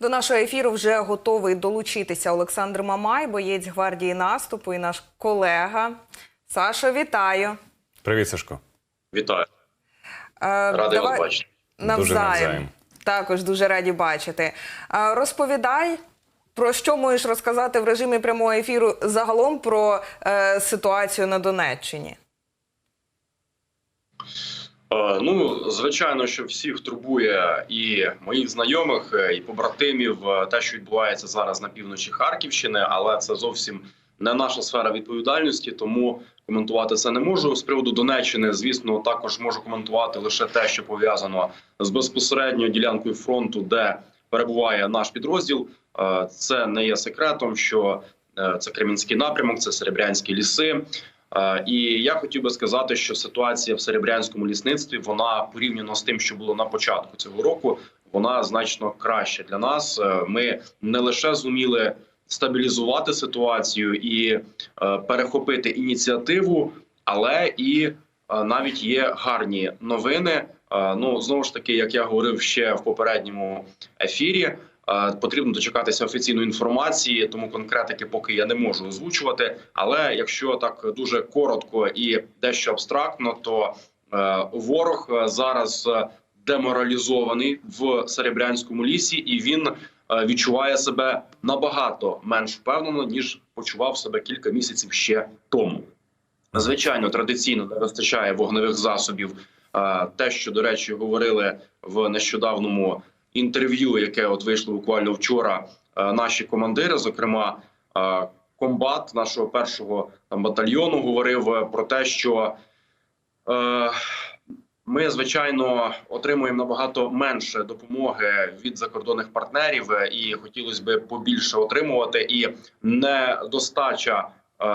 До нашого ефіру вже готовий долучитися Олександр Мамай, боєць гвардії наступу і наш колега. Сашо, вітаю. Привіт, Сашко. Вітаю, Е, радий давай- вас бачити. Навзаєм. Дуже навзаєм. Також дуже раді бачити. Е, Розповідай, про що можеш розказати в режимі прямого ефіру загалом про е, ситуацію на Донеччині. Е, Ну, звичайно, що всіх турбує і моїх знайомих, е, і побратимів е, те, що відбувається зараз на півночі Харківщини, але це зовсім не наша сфера відповідальності, тому коментувати це не можу. З приводу Донеччини, звісно, також можу коментувати лише те, що пов'язано з безпосередньою ділянкою фронту, де перебуває наш підрозділ. Це не є секретом, що це Кремінський напрямок, це Серебрянські ліси. Е, І я хотів би сказати, що ситуація в серебрянському лісництві вона порівняно з тим, що було на початку цього року, вона значно краща для нас. Е, Ми не лише зуміли стабілізувати ситуацію і е, перехопити ініціативу, але і навіть є гарні новини. Ну знову ж таки, як я говорив ще в попередньому ефірі. Е, Потрібно дочекатися офіційної інформації, тому конкретики поки я не можу озвучувати. Але якщо так дуже коротко і дещо абстрактно, то е, ворог е, зараз деморалізований в Серебрянському лісі, і він відчуває себе набагато менш впевнено ніж почував себе кілька місяців ще тому. Звичайно, традиційно не вистачає вогневих засобів. Те, що до речі, говорили в нещодавному інтерв'ю, яке от вийшло буквально вчора. е, Наші командири, зокрема, е, комбат нашого першого там батальйону, говорив е, про те, що е, ми, звичайно, отримуємо набагато менше допомоги від закордонних партнерів, і хотілося б побільше отримувати. І недостача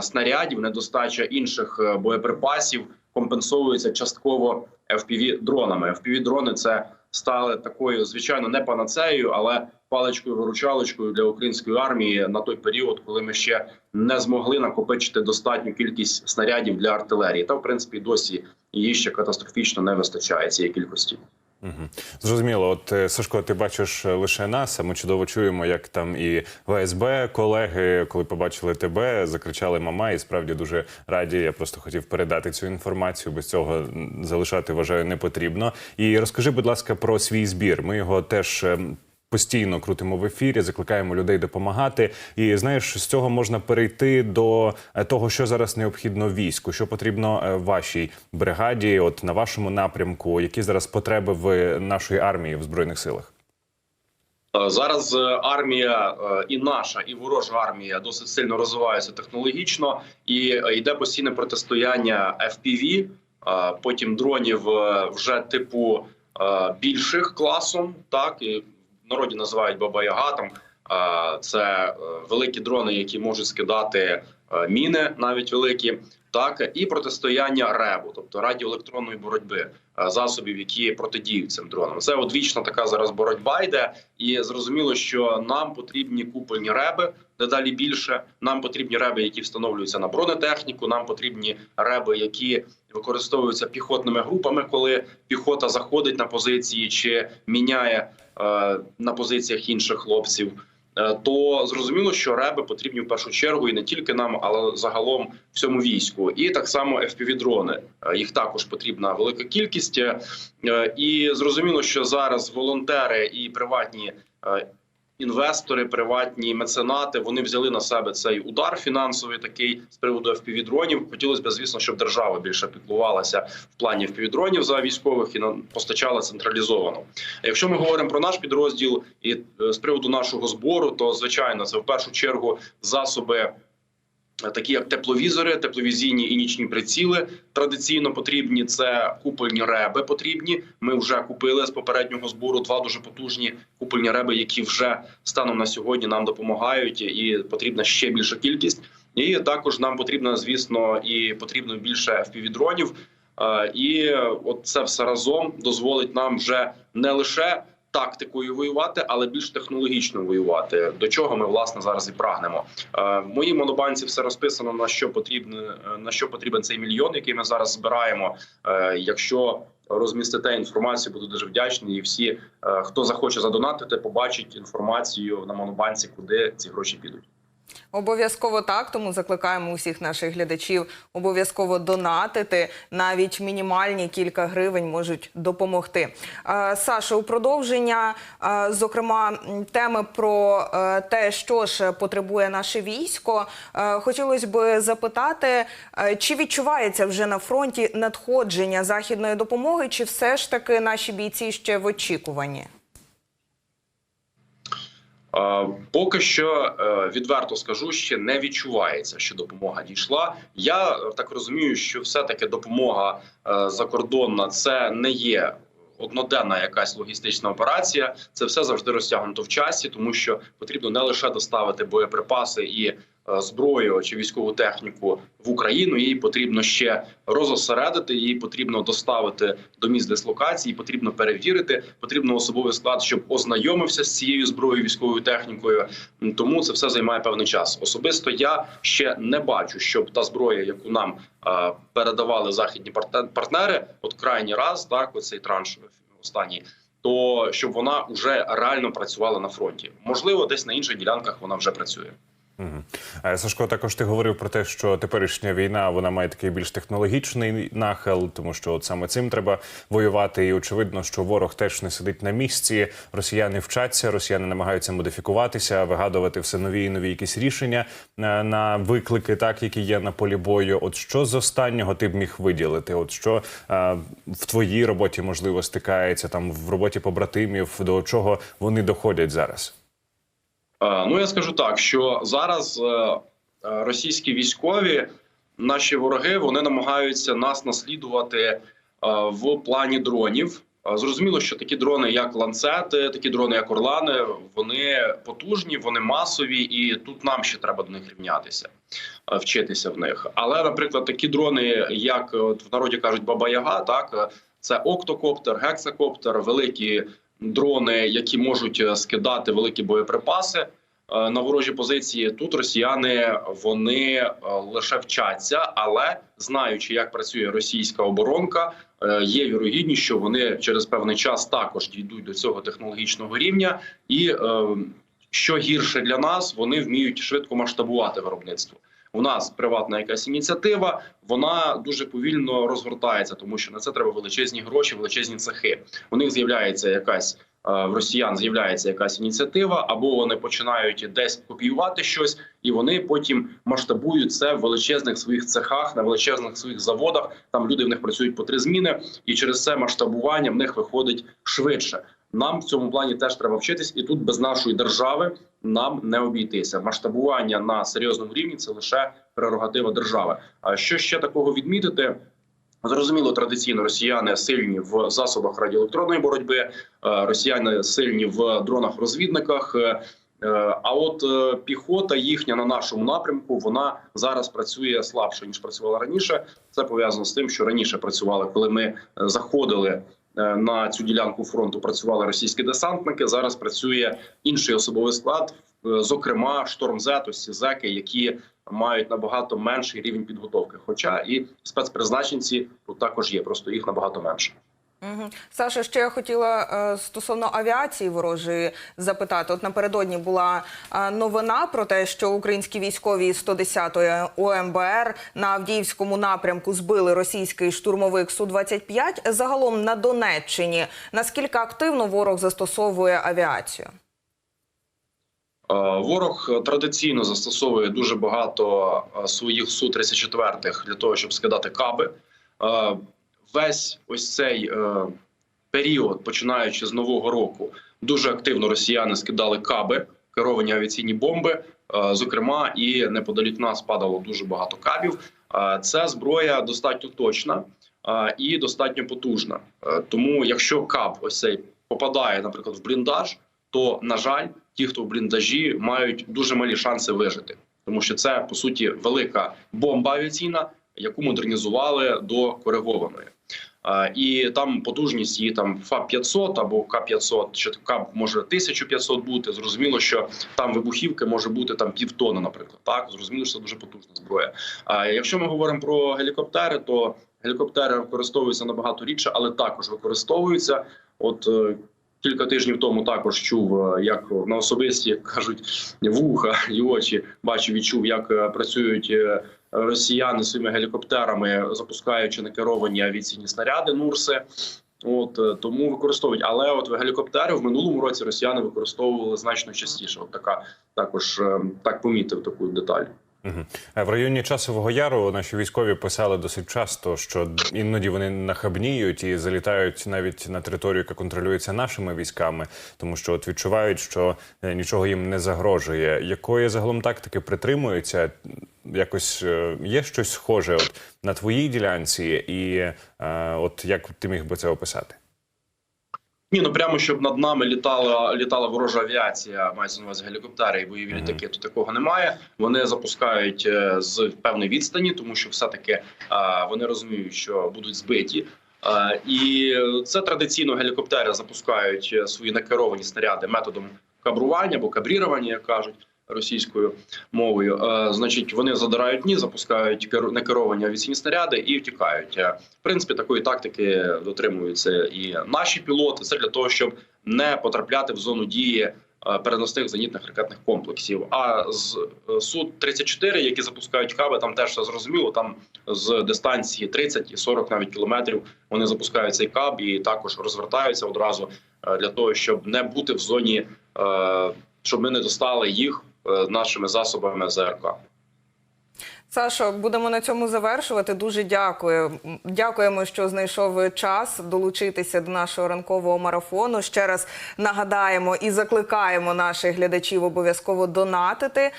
снарядів, недостача інших боєприпасів компенсовується частково fpv дронами. fpv дрони це стали такою, звичайно, не панацеєю, але паличкою виручалочкою для української армії на той період, коли ми ще не змогли накопичити достатню кількість снарядів для артилерії. Та в принципі досі її ще катастрофічно не вистачає цієї кількості. Угу. Зрозуміло, от е, Сашко, ти бачиш е, лише нас. А ми чудово чуємо, як там і ВСБ колеги, коли побачили тебе, закричали мама, і справді дуже раді. Я просто хотів передати цю інформацію. Без цього залишати вважаю не потрібно. І розкажи, будь ласка, про свій збір. Ми його теж. Постійно крутимо в ефірі, закликаємо людей допомагати. І знаєш, з цього можна перейти до е, того, що зараз необхідно війську, що потрібно е, вашій бригаді, от на вашому напрямку, які зараз потреби в нашої армії в збройних силах. Е, Зараз армія і наша, і ворожа армія досить сильно розвиваються технологічно, і йде постійне протистояння FPV, потім дронів вже типу більших класом, так і народі називають Баба-Яга. Там е, це е, великі дрони, які можуть скидати е, міни, навіть великі. Так і протистояння ребу, тобто радіоелектронної боротьби засобів, які протидіють цим дронам. Це одвічна така зараз боротьба йде, і зрозуміло, що нам потрібні купольні реби дедалі більше. Нам потрібні реби, які встановлюються на бронетехніку. Нам потрібні реби, які використовуються піхотними групами, коли піхота заходить на позиції чи міняє на позиціях інших хлопців. Е, То зрозуміло, що реби потрібні в першу чергу і не тільки нам, але загалом всьому війську. І так само FPV-дрони. Е, Їх також потрібна велика кількість. Е, І зрозуміло, що зараз волонтери і приватні е, інвестори, приватні меценати вони взяли на себе цей удар фінансовий такий з приводу FPV-дронів. Хотілося б, звісно, щоб держава більше піклувалася в плані FPV-дронів за військових і постачала централізовано. А Якщо ми говоримо про наш підрозділ і е, з приводу нашого збору, то звичайно це в першу чергу засоби. Такі як тепловізори, тепловізійні і нічні приціли традиційно потрібні. Це купольні реби. Потрібні. Ми вже купили з попереднього збору два дуже потужні купольні реби, які вже станом на сьогодні нам допомагають, і потрібна ще більша кількість. І також нам потрібно, звісно, і потрібно більше FPV-дронів. Е, І от це все разом дозволить нам вже не лише тактикою воювати, але більш технологічно воювати. До чого ми власне зараз і прагнемо. Е, В моїй монобанці все розписано на що потрібно на що потрібен цей мільйон, який ми зараз збираємо. Е, Якщо розмістите інформацію, буду дуже вдячний. І всі, е, хто захоче задонатити, побачить інформацію на монобанці, куди ці гроші підуть. Обов'язково так, тому закликаємо усіх наших глядачів обов'язково донатити. Навіть мінімальні кілька гривень можуть допомогти. Е, Саша, у продовження, е, зокрема, теми про е, те, що ж потребує наше військо, хотілося б запитати, чи відчувається вже на фронті надходження західної допомоги, чи все ж таки наші бійці ще в очікуванні? Е, Поки що е, відверто скажу, ще не відчувається, що допомога дійшла. Я е, так розумію, що все-таки допомога е, закордонна це не є одноденна якась логістична операція. Це все завжди розтягнуто в часі, тому що потрібно не лише доставити боєприпаси і зброю чи військову техніку в Україну. Її потрібно ще розосередити. Її потрібно доставити до місць дислокації. Потрібно перевірити. Потрібно особовий склад, щоб ознайомився з цією зброєю військовою технікою. Тому це все займає певний час. Особисто я ще не бачу, щоб та зброя, яку нам е, передавали західні партнери, от крайній раз, так оцей транш останній. То щоб вона вже реально працювала на фронті, можливо, десь на інших ділянках вона вже працює. Е, Сашко, також ти говорив про те, що теперішня війна вона має такий більш технологічний нахил, тому що от саме цим треба воювати. І очевидно, що ворог теж не сидить на місці. Росіяни вчаться, росіяни намагаються модифікуватися, вигадувати все нові і нові якісь рішення е, на виклики, так які є на полі бою. От що з останнього ти б міг виділити? От що е, в твоїй роботі можливо стикається там в роботі побратимів, до чого вони доходять зараз? Е, Ну я скажу так, що зараз е, е, російські військові, наші вороги, вони намагаються нас наслідувати в плані дронів. Зрозуміло, що такі дрони, як ланцети, такі дрони, як орлани, вони потужні, вони масові, і тут нам ще треба до них рівнятися, вчитися в них. Але, наприклад, такі дрони, як в народі кажуть, Баба Яга, так це октокоптер, гексакоптер, великі дрони, які можуть е, скидати великі боєприпаси е, на ворожі позиції. Тут росіяни вони е, лише вчаться, але знаючи, як працює російська оборонка, є вірогідність, що вони через певний час також дійдуть до цього технологічного рівня, і що гірше для нас, вони вміють швидко масштабувати виробництво. У нас приватна якась ініціатива, вона дуже повільно розгортається, тому що на це треба величезні гроші, величезні цехи. У них з'являється якась е, в росіян з'являється якась ініціатива, або вони починають десь копіювати щось, і вони потім масштабують це в величезних своїх цехах, на величезних своїх заводах. Там люди в них працюють по три зміни, і через це масштабування в них виходить швидше. Нам в цьому плані теж треба вчитись, і тут без нашої держави нам не обійтися. Масштабування на серйозному рівні це лише прерогатива держави. А що ще такого відмітити? Зрозуміло, традиційно росіяни сильні в засобах радіоелектронної боротьби, е, росіяни сильні в дронах-розвідниках. е, е, А от піхота їхня на нашому напрямку вона зараз працює слабше ніж працювала раніше. Це пов'язано з тим, що раніше працювали, коли ми заходили на цю ділянку фронту. Працювали російські десантники. Зараз працює інший особовий склад, е, зокрема штормзет, ось ці зеки, які мають набагато менший рівень підготовки. Хоча і спецпризначенці тут також є, просто їх набагато менше. Мгм. Саша, ще я хотіла е, стосовно авіації ворожої запитати. От напередодні була е, новина про те, що українські військові із 110-ї ОМБР на Авдіївському напрямку збили російський штурмовик Су-25. Загалом на Донеччині. Наскільки активно ворог застосовує авіацію? Е, Ворог традиційно застосовує дуже багато своїх су 34 для того, щоб скидати каби. Весь ось цей е, період, починаючи з нового року, дуже активно росіяни скидали каби, керовані авіаційні бомби. Е, Зокрема, і неподалік нас падало дуже багато кабів. Е, Це зброя достатньо точна е, і достатньо потужна. Е, Тому, якщо каб ось цей попадає, наприклад, в бліндаж, то на жаль, ті, хто в бліндажі, мають дуже малі шанси вижити, тому що це по суті велика бомба авіаційна, яку модернізували до коригованої. І там потужність її там ФАП 500 або К 500 чи КАП може 1500 бути. Зрозуміло, що там вибухівки може бути там півтона, наприклад. Так зрозуміло, що це дуже потужна зброя. А якщо ми говоримо про гелікоптери, то гелікоптери використовуються набагато рідше, але також використовуються. От е, кілька тижнів тому також чув, е, як на особисті як кажуть вуха і очі бачив, відчув, як е, працюють росіяни своїми гелікоптерами, запускаючи некеровані авіаційні снаряди Нурси. От е, тому використовують, але от гелікоптери в минулому році росіяни використовували значно частіше. От така також е, так помітив таку деталь. Е, В районі часового яру наші військові писали досить часто, що іноді вони нахабніють і залітають навіть на територію, яка контролюється нашими військами, тому що от відчувають, що нічого їм не загрожує. Якої загалом тактики притримуються? Якось е, є щось схоже от на твоїй ділянці, і е, от як ти міг би це описати? Ні, ну прямо щоб над нами літала літала ворожа авіація, мається на увазі гелікоптери і бойові літаки. То такого немає. Вони запускають е, з певної відстані, тому що все таки вони розуміють, що будуть збиті. Е, І це традиційно гелікоптери запускають свої накеровані снаряди методом кабрування або кабрірування, як кажуть російською мовою. Е, Значить, вони задирають ні, запускають некеровані авіаційні снаряди і втікають. Е, В принципі, такої тактики дотримуються і наші пілоти. Це для того, щоб не потрапляти в зону дії е, переносних зенітних ракетних комплексів. А з е, су 34 які запускають каби, там теж все зрозуміло. Там з дистанції 30 і 40 навіть кілометрів вони запускають цей каб і також розвертаються одразу для того, щоб не бути в зоні, щоб ми не достали їх нашими засобами ЗРК. Сашо, будемо на цьому завершувати. Дуже дякую. Дякуємо, що знайшов час долучитися до нашого ранкового марафону. Ще раз нагадаємо і закликаємо наших глядачів обов'язково донатити.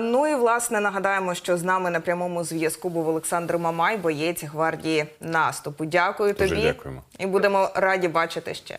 Ну і власне нагадаємо, що з нами на прямому зв'язку був Олександр Мамай, боєць гвардії наступу. Дякую Дуже тобі дякуємо. і будемо раді бачити ще.